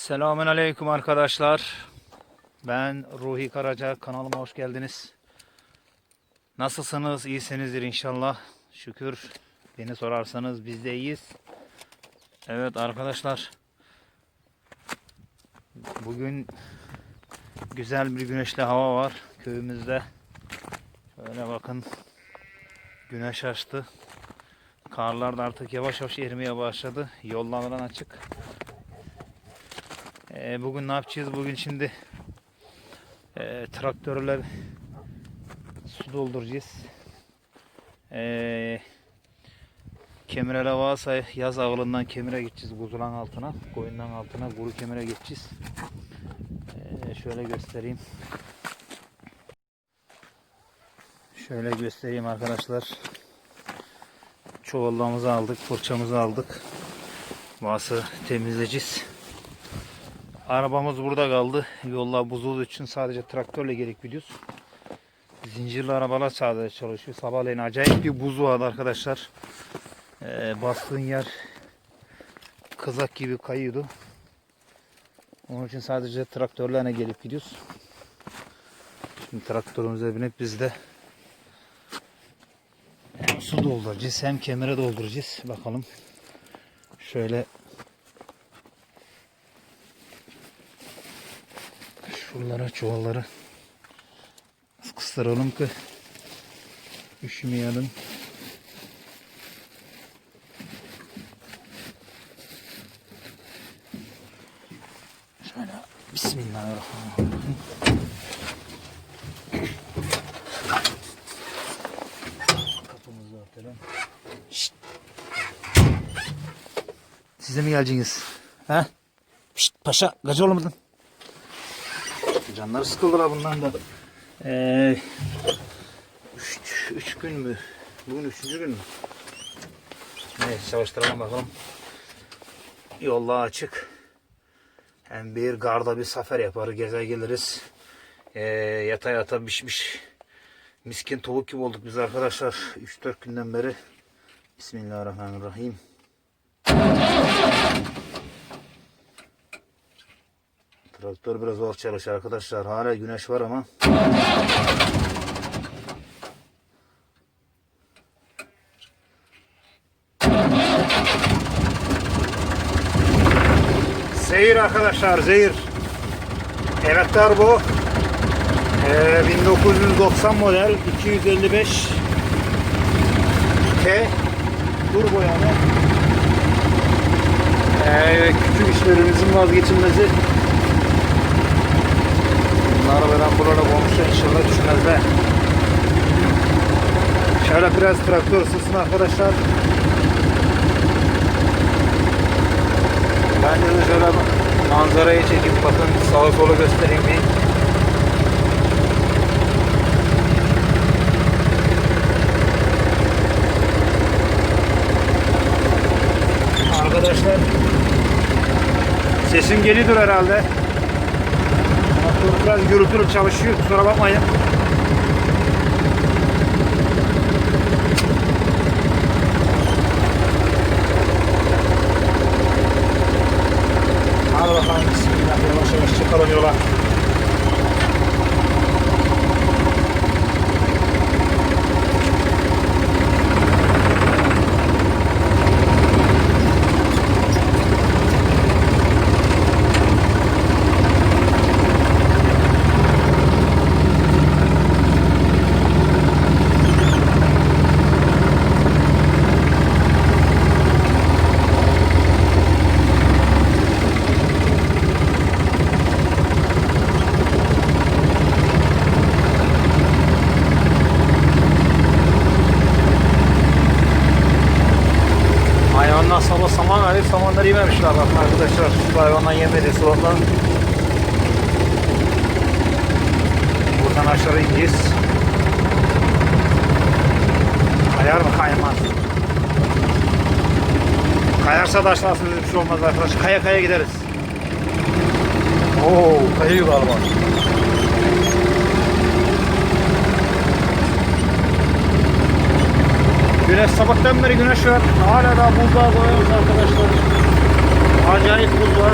Selamun Aleyküm arkadaşlar. Ben Ruhi Karaca. Kanalıma hoş geldiniz. Nasılsınız? İyisinizdir inşallah. Şükür. Beni sorarsanız biz de iyiyiz. Evet arkadaşlar. Bugün güzel bir güneşli hava var köyümüzde. Şöyle bakın. Güneş açtı. Karlar da artık yavaş yavaş erimeye başladı. Yollardan açık. Ee, bugün ne yapacağız? Bugün şimdi e, traktörler su dolduracağız. Ee, Kemirele varsa yaz avlından kemire gideceğiz kuzulan altına. Koyundan altına kuru kemire geçeceğiz. Ee, şöyle göstereyim. Şöyle göstereyim arkadaşlar. Çuvallarımızı aldık, fırçamızı aldık. Varsa temizleyeceğiz. Arabamız burada kaldı. Yollar buzulduğu için sadece traktörle gerek gidiyoruz. Zincirli arabalar sadece çalışıyor. Sabahleyin acayip bir buz vardı arkadaşlar. Ee, bastığın yer kızak gibi kayıyordu. Onun için sadece traktörlerle gelip gidiyoruz. Şimdi traktörümüze binip biz de su dolduracağız hem kemere dolduracağız. Bakalım. Şöyle şuralara çuvalları kıstıralım ki üşümeyelim. Şöyle Bismillahirrahmanirrahim. Kapımızı örtelim. Şşt. Siz de mi geleceksiniz? He? Şşt paşa gacı olmadın. Canları sıkıldılar bundan da. Ee, üç, üç gün mü? Bugün üçüncü gün mü? Evet çalıştıralım bakalım. Yollar açık. Hem bir garda bir sefer yaparız, gezer geliriz. Ee, yata yata pişmiş. Miskin tavuk gibi olduk biz arkadaşlar. 3-4 günden beri. Bismillahirrahmanirrahim. Traktör biraz zor çalışıyor arkadaşlar. Hala güneş var ama. Zehir arkadaşlar zehir. Emektar bu. Ee, 1990 model 255 T turbo yani. Ee, küçük işlerimizin vazgeçilmezi. Veren burada komşu inşallah düşmezler. Şöyle biraz traktör ısınsın arkadaşlar. Ben de şöyle manzarayı çekip bakın sağa sola göstereyim bir. Arkadaşlar sesim geliyordur herhalde. Biraz gürültülü çalışıyor kusura bakmayın. Hadi bakalım bismillah yavaş yavaş çıkalım yola. Hayvanlar sabah saman verip samanları yememişler bakın arkadaşlar. Şu slotlar. Buradan aşağı ineceğiz. Kayar mı kaymaz. Kayarsa da aşağısında bir şey olmaz arkadaşlar. Kaya kaya gideriz. Oo kayıyor galiba. Güneş sabahtan beri güneş var. Hala daha buzdağı koyuyoruz arkadaşlar. Acayip buz var.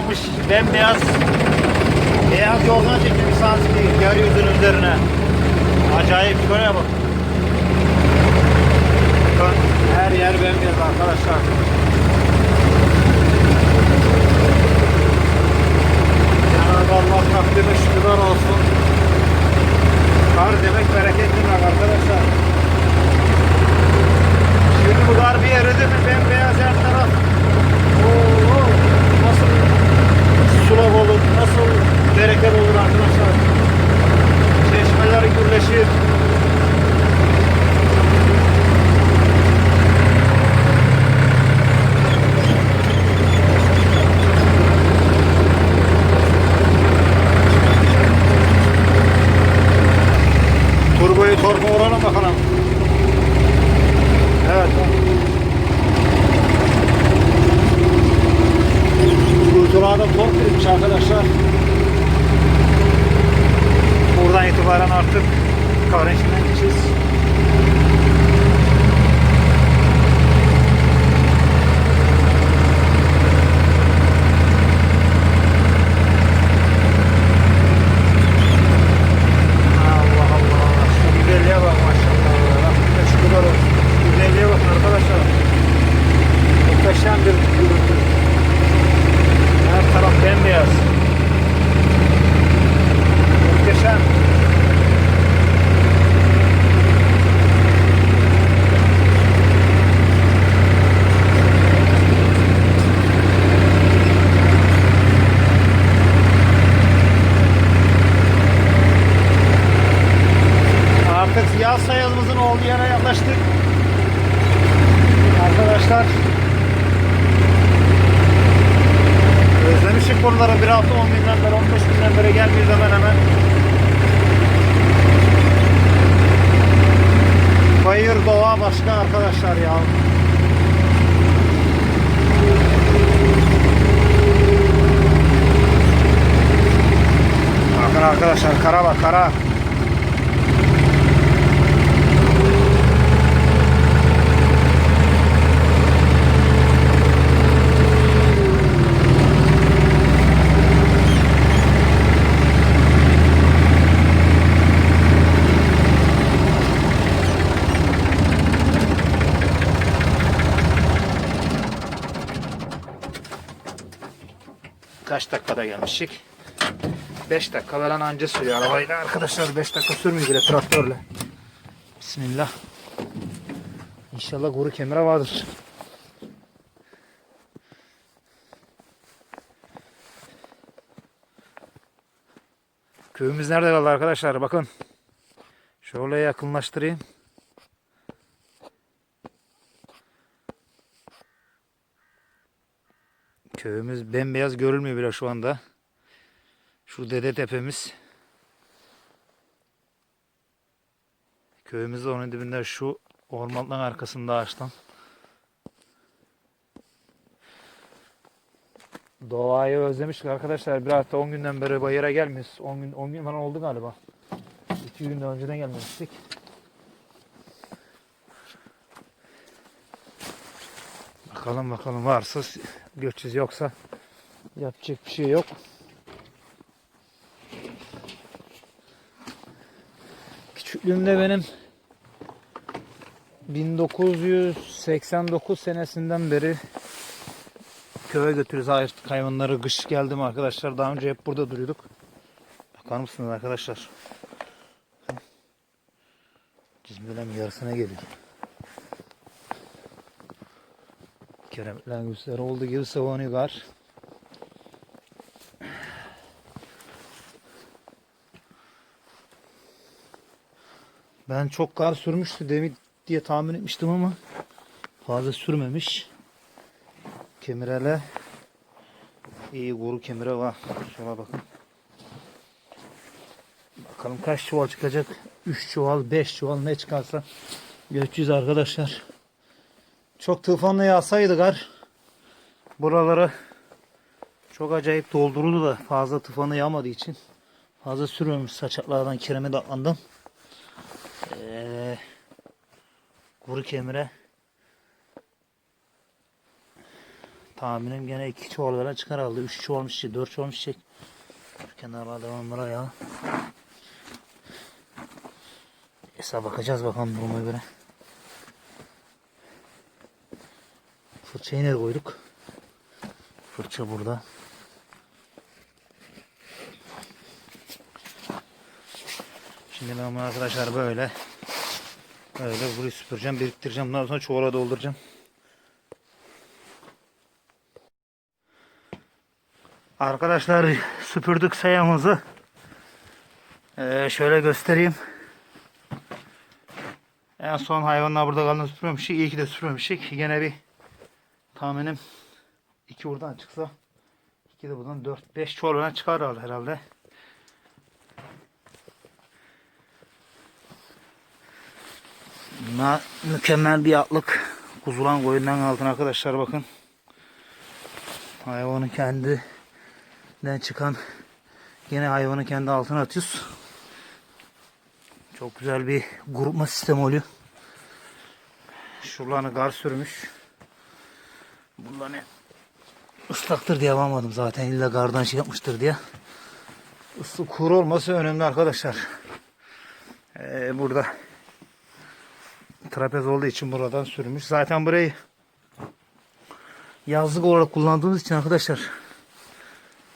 Kaplanmış. Bembeyaz Kaç dakikada gelmişik? 5 dakika falan anca sürüyor arabayla arkadaşlar 5 dakika sürmüyor bile traktörle. Bismillah. İnşallah kuru kemire vardır. Köyümüz nerede kaldı arkadaşlar bakın. Şöyle yakınlaştırayım. Köyümüz bembeyaz görülmüyor bile şu anda. Şu dede tepemiz. Köyümüz de onun dibinde şu ormanlığın arkasında ağaçtan. Doğayı özlemiştik arkadaşlar. Bir hafta 10 günden beri bayıra gelmiyoruz. 10 gün 10 gün falan oldu galiba. 2 günden önceden gelmemiştik. Bakalım bakalım varsa göçüz yoksa yapacak bir şey yok. Küçüklüğümde benim 1989 senesinden beri köye götürürüz ayırttık hayvanları. Kış geldi mi arkadaşlar? Daha önce hep burada duruyorduk. Bakar mısınız arkadaşlar? Cizmelerin yarısına geliyor. Keremetler gösteri olduğu gibi savunuyor kar. Ben çok kar sürmüştü demin diye tahmin etmiştim ama fazla sürmemiş. Kemirele iyi kuru kemire var. Şuna bakın. Bakalım kaç çuval çıkacak? 3 çuval, 5 çuval ne çıkarsa göreceğiz arkadaşlar. Çok tufanlı yağsaydı kar buraları çok acayip dolduruldu da fazla tufanı yağmadığı için fazla sürmemiş saçaklardan kireme atlandım. Ee, kuru kemire Tahminim gene iki çuvallara çıkar aldı. Üç çuval olmuş, dört çuval olmuş çek. Şu kenarlara devamlara ya. Neyse bakacağız bakalım duruma göre. Fırçayı nereye koyduk? Fırça burada. Şimdi ben bunu arkadaşlar böyle böyle burayı süpüreceğim, biriktireceğim. Daha sonra çuvala dolduracağım. Arkadaşlar süpürdük sayamızı. Ee, şöyle göstereyim. En son hayvanlar burada kalan süpürmemişik. İyi ki de süpürmemişik. Yine bir tahminim iki buradan çıksa iki de buradan dört beş çuvalına çıkar herhalde. Bunlar mükemmel bir atlık. Kuzulan koyundan altın arkadaşlar bakın. Hayvanın kendinden çıkan yine hayvanı kendi altına atıyoruz. Çok güzel bir grupma sistemi oluyor. Şuralarını gar sürmüş. Bunları ıslaktır diye alamadım zaten. İlla gardan şey yapmıştır diye. Islı kuru olması önemli arkadaşlar. Ee, burada trapez olduğu için buradan sürmüş. Zaten burayı yazlık olarak kullandığımız için arkadaşlar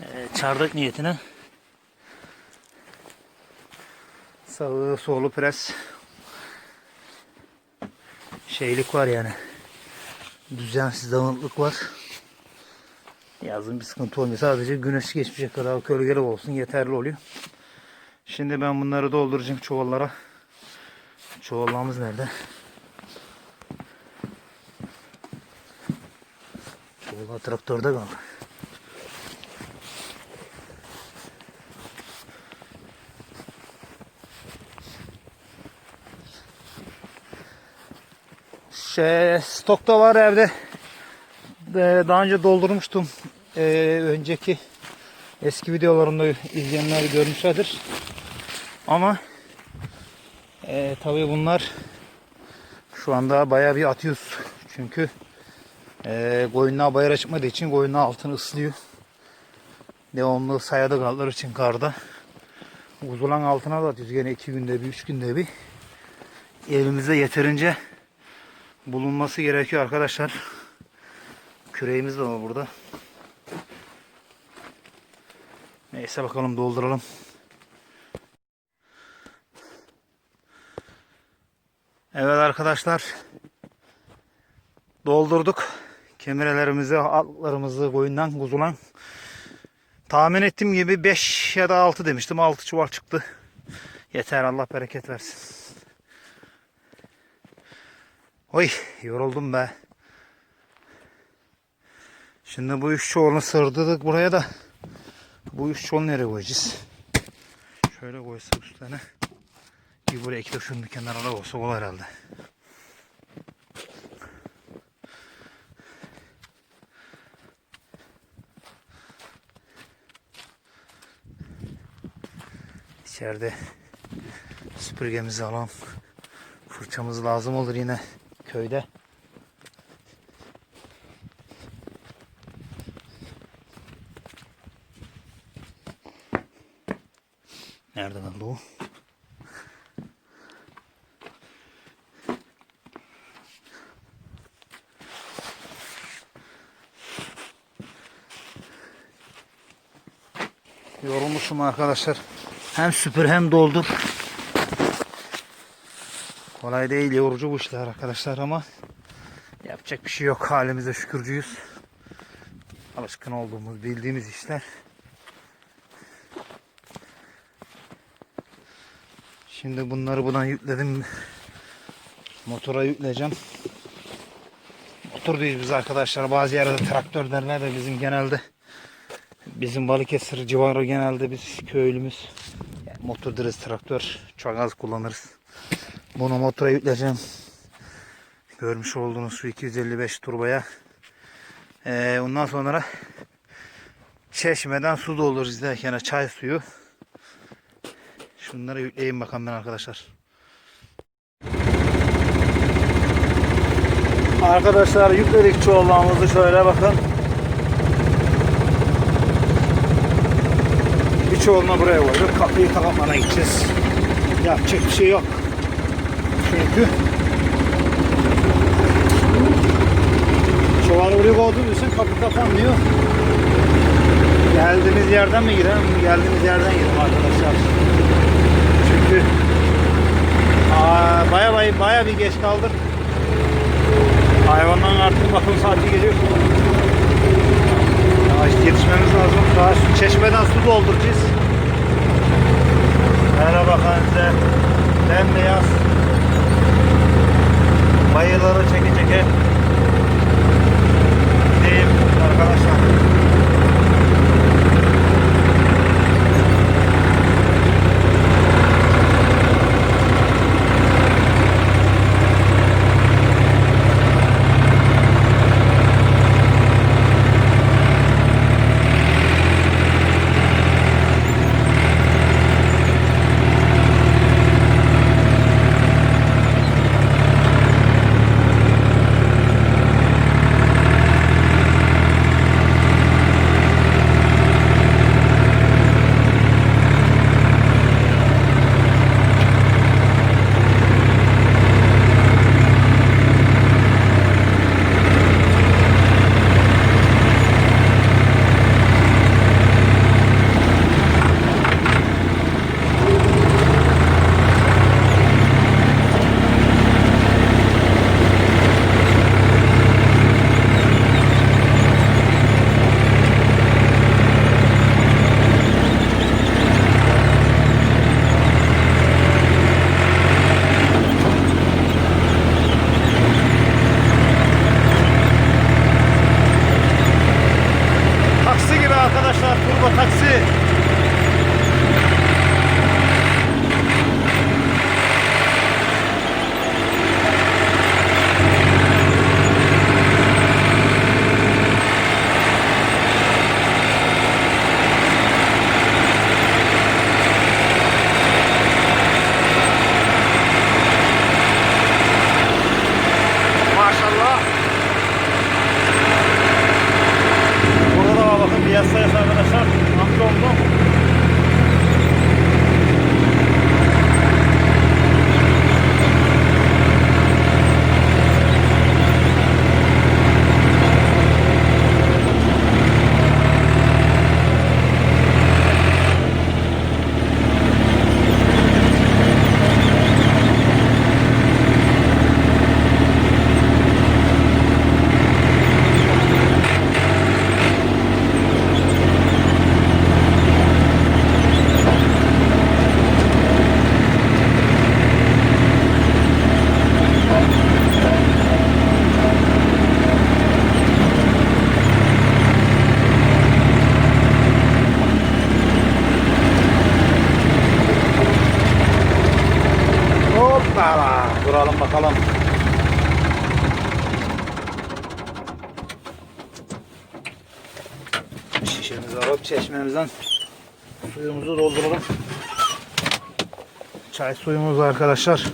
e, çardak niyetine sağı solu pres şeylik var yani düzensiz dağınıklık var. Yazın bir sıkıntı olmuyor. Sadece güneş geçmişe kadar gölgeli olsun yeterli oluyor. Şimdi ben bunları dolduracağım çuvallara. Çuvallarımız nerede? Çuvallar traktörde kaldı Şey, stokta var evde. Ee, Daha önce doldurmuştum. Ee, önceki eski videolarımda izleyenler görmüşlerdir. Ama e, tabii bunlar şu anda bayağı bir atıyoruz. Çünkü e, koyunlar bayıra çıkmadığı için koyunlar altını ıslıyor. Devamlı sayada kaldılar için karda. Uzulan altına da atıyoruz. Yine iki günde bir, üç günde bir. Elimizde yeterince bulunması gerekiyor arkadaşlar. Küreğimiz de var burada. Neyse bakalım dolduralım. Evet arkadaşlar. Doldurduk. Kemirelerimizi, altlarımızı koyundan kuzulan. Tahmin ettiğim gibi 5 ya da 6 demiştim. 6 çuval çıktı. Yeter Allah bereket versin. Oy yoruldum be. Şimdi bu üç çuvalını sırdırdık buraya da. Bu üç çuvalı nereye koyacağız? Şöyle koysak üstlerine. Bir buraya iki de şunun kenarına olsa olur herhalde. İçeride süpürgemizi alalım. Fırçamız lazım olur yine köyde. Nerede kaldı o? Yorulmuşum arkadaşlar. Hem süpür hem doldur. Kolay değil yorucu bu işler arkadaşlar ama yapacak bir şey yok. Halimize şükürcüyüz. Alışkın olduğumuz bildiğimiz işler. Şimdi bunları buradan yükledim. Motora yükleyeceğim. Motor değil biz arkadaşlar. Bazı yerde traktör derler de bizim genelde bizim Balıkesir civarı genelde biz köylümüz yani motor deriz traktör çok az kullanırız. Bunu motora yükleyeceğim. Görmüş olduğunuz şu 255 turbaya. Ee, ondan sonra çeşmeden su dolur izlerken çay suyu. Şunları yükleyin bakalım ben arkadaşlar. Arkadaşlar yükledik çuvallarımızı şöyle bakın. Bir Birçoğunu buraya koyduk. Kapıyı kapatmana gideceğiz. Yapacak bir şey yok. Çünkü çuval buraya koyduğumuz için kapı kapanmıyor. Geldiğimiz yerden mi girelim? Geldiğimiz yerden girelim arkadaşlar. Çünkü aa, baya baya baya bir geç kaldık. Hayvanların artık bakım saati geliyor. Ya işte yetişmemiz lazım. Daha şu çeşmeden su dolduracağız. Merhaba Hanize. Bembeyaz. Bayıları çeke çeke. Gideyim arkadaşlar. Suyumuzu dolduralım. Çay suyumuz arkadaşlar.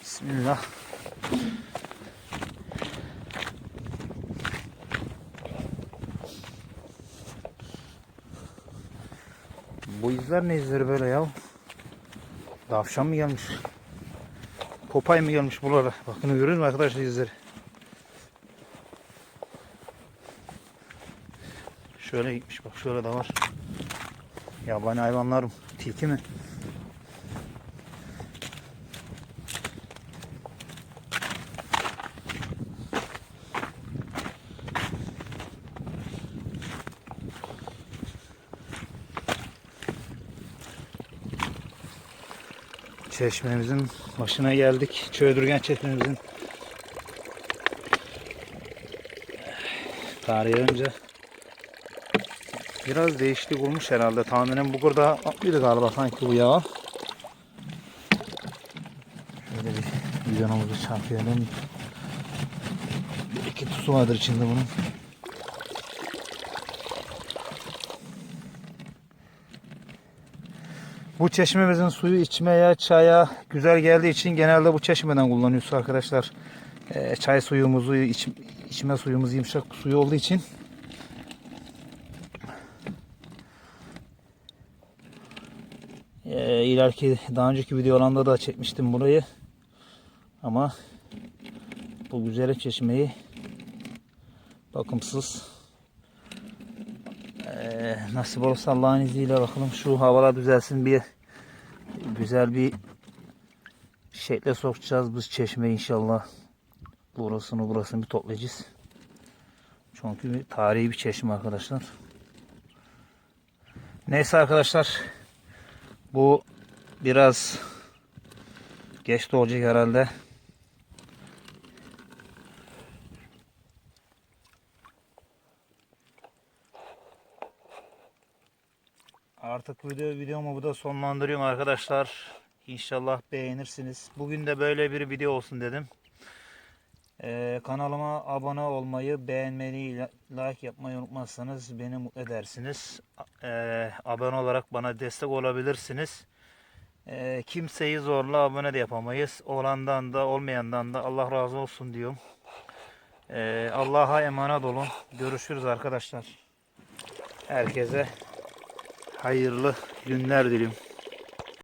Bismillah. Bu izler ne izleri böyle ya? Davşan mı gelmiş? Popay mı gelmiş buralara? Bakın görüyor musun arkadaşlar izleri? Şöyle gitmiş bak şöyle de var. Yabani hayvanlar mı? Tilki mi? Çeşmemizin başına geldik. Çöğdürgen çeşmemizin. Tarihi önce biraz değişiklik olmuş herhalde. Tahminen bu burada atlıydı galiba sanki bu yağ. Şöyle bir bidonumuzu çarpıyalım. Bir iki tusu vardır içinde bunun. Bu çeşmemizin suyu içmeye, çaya güzel geldiği için genelde bu çeşmeden kullanıyoruz arkadaşlar. Ee, çay suyumuzu, iç, içme suyumuz yumuşak suyu olduğu için Ee, ileriki daha önceki videolarımda da çekmiştim burayı. Ama bu güzel çeşmeyi bakımsız ee, nasip olursa Allah'ın izniyle bakalım şu havalar düzelsin bir güzel bir şekle sokacağız biz çeşmeyi inşallah. Burasını burasını bir toplayacağız. Çünkü bir tarihi bir çeşme arkadaşlar. Neyse arkadaşlar. Bu biraz geç olacak herhalde. Artık video videomu burada sonlandırıyorum arkadaşlar. İnşallah beğenirsiniz. Bugün de böyle bir video olsun dedim. Ee, kanalıma abone olmayı, beğenmeyi, like yapmayı unutmazsanız beni mutlu edersiniz. Ee, abone olarak bana destek olabilirsiniz. Ee, kimseyi zorla abone de yapamayız. Olandan da olmayandan da Allah razı olsun diyorum. Ee, Allah'a emanet olun. Görüşürüz arkadaşlar. Herkese hayırlı günler diliyorum.